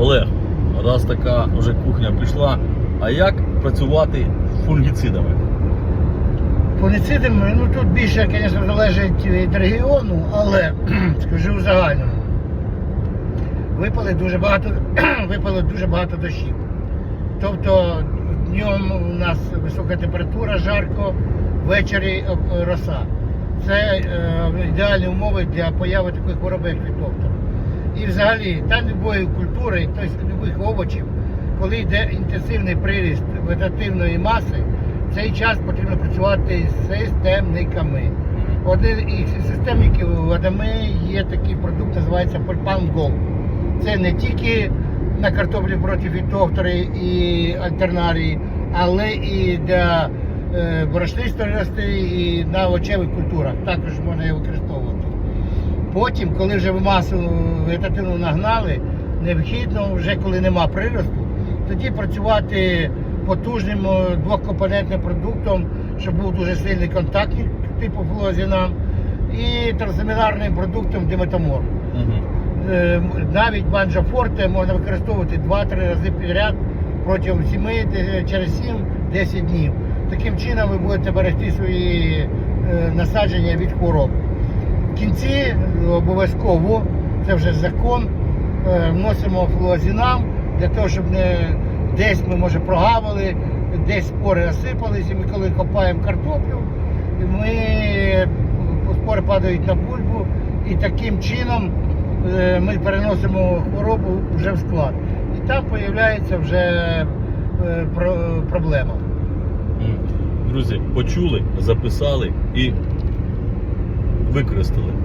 Олег, раз така вже кухня пішла, а як працювати фунгіцидами? Фунгіцидами, ну тут більше, звісно, залежить від регіону, але скажу в загальному. Випали дуже багато, випало дуже багато дощів. Тобто днем у нас висока температура, жарко, ввечері роса. Це е, ідеальні умови для появи такої хвороби, як фітофтора. І взагалі, та любої культури, тобто любих овочів, коли йде інтенсивний приріст вегетативної маси, в цей час потрібно працювати з системниками. Один із системників в Адаме є такий продукт, називається Gold. Це не тільки на картоплі проти фітофтори і альтернарії, але і для е, борошнистої рости і на овочевих культурах. Також можна її використовувати. Потім, коли вже масу вегетативну нагнали, необхідно, вже коли нема приросту, тоді працювати потужним е, двокомпонентним продуктом, щоб був дуже сильний контакт типу флуозінам, і трансамінарним продуктом диметамор. Угу. Е, Навіть банджа форте можна використовувати 2-3 рази підряд протягом 7, через 7-10 днів. Таким чином ви будете берегти свої е, насадження від хвороб. Кінці е, обов'язково, це вже закон, е, вносимо флуозінам для того, щоб не десь ми може прогавили, десь спори розсипались, і ми коли копаємо картоплю, ми спори падають на бульбу, і таким чином е, ми переносимо хворобу вже в склад. І там з'являється вже е, проблема. Друзі, почули, записали і використали.